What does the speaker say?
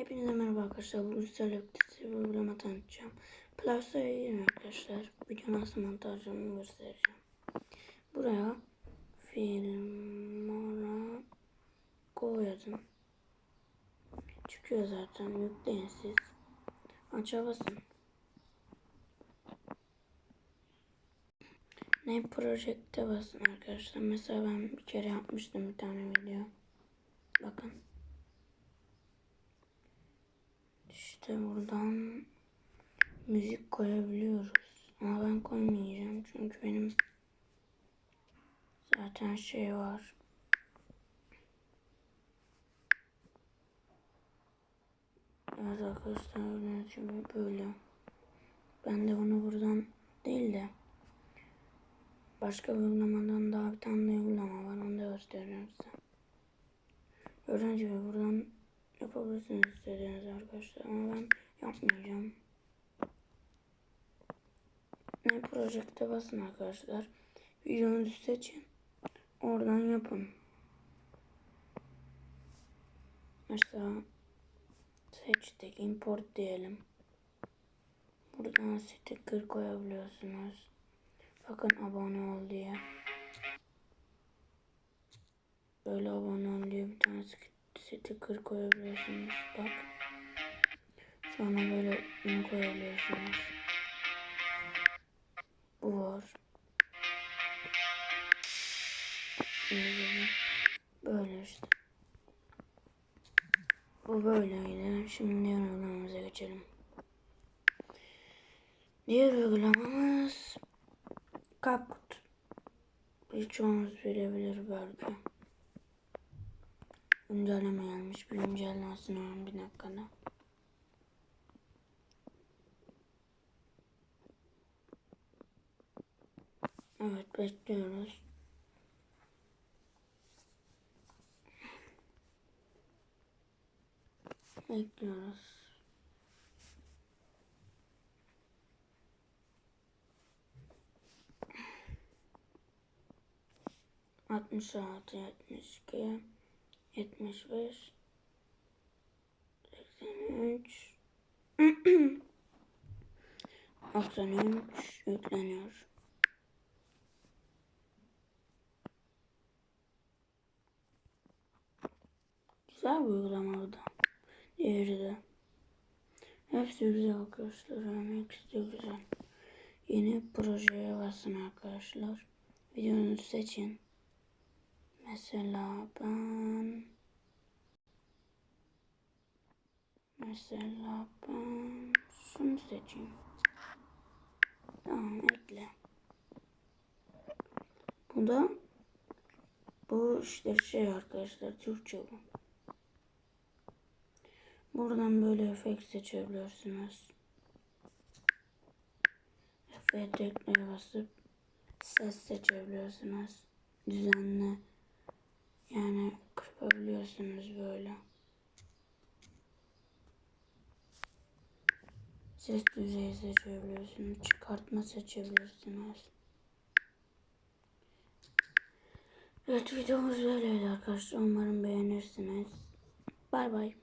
Hepinize merhaba arkadaşlar. Bugün sizlerle bir uygulama tanıtacağım. Plus'ta yayın arkadaşlar. Video nasıl montajını göstereceğim. Buraya filmora go yazın. Çıkıyor zaten. Yükleyin siz. Aça basın. Ne projekte basın arkadaşlar. Mesela ben bir kere yapmıştım bir tane video. Bakın. İşte buradan müzik koyabiliyoruz. Ama ben koymayacağım çünkü benim zaten şey var. Evet arkadaşlar gördüğünüz gibi böyle. Ben de bunu buradan değil de başka bir uygulamadan daha bir tane uygulama var. Onu da göstereceğim size. Gördüğünüz buradan yapabilirsiniz istediğiniz arkadaşlar ama ben yapmayacağım. Ne projekte basın arkadaşlar. Videonuzu seçin. Oradan yapın. Mesela seçtik. Import diyelim. Buradan sticker koyabiliyorsunuz. Bakın abone ol diye. Böyle abone ol diye bir tane sticker koyabiliyorsunuz. Bak. Sonra böyle bunu koyabiliyorsunuz. Bu var. Böyle işte. Bu böyleydi. Şimdi diğer uygulamamıza geçelim. Diğer uygulamamız Kapkut. Birçoğunuz bilebilir belki. Güncelleme gelmiş. Bir güncellensin hemen bir dakikada. Evet bekliyoruz. Bekliyoruz. Altmış altı, yetmiş iki, yetmiş beş, seksen üç, doksan üç yükleniyor. Güzel bir uygulama bu. Diğeri de. Hepsi güzel arkadaşlar. Yani ikisi de güzel. Yeni projeye basın arkadaşlar. Videonuzu seçin. Mesela ben Mesela ben şunu seçeyim. Tamam ekle. Bu da bu işte şey arkadaşlar Türkçe bu. Buradan böyle efekt seçebilirsiniz. Efektlere basıp ses seçebilirsiniz. Düzenli kırpabiliyorsunuz böyle. Ses düzeyi seçebiliyorsunuz. Çıkartma seçebilirsiniz. Evet videomuz böyleydi arkadaşlar. Umarım beğenirsiniz. Bay bay.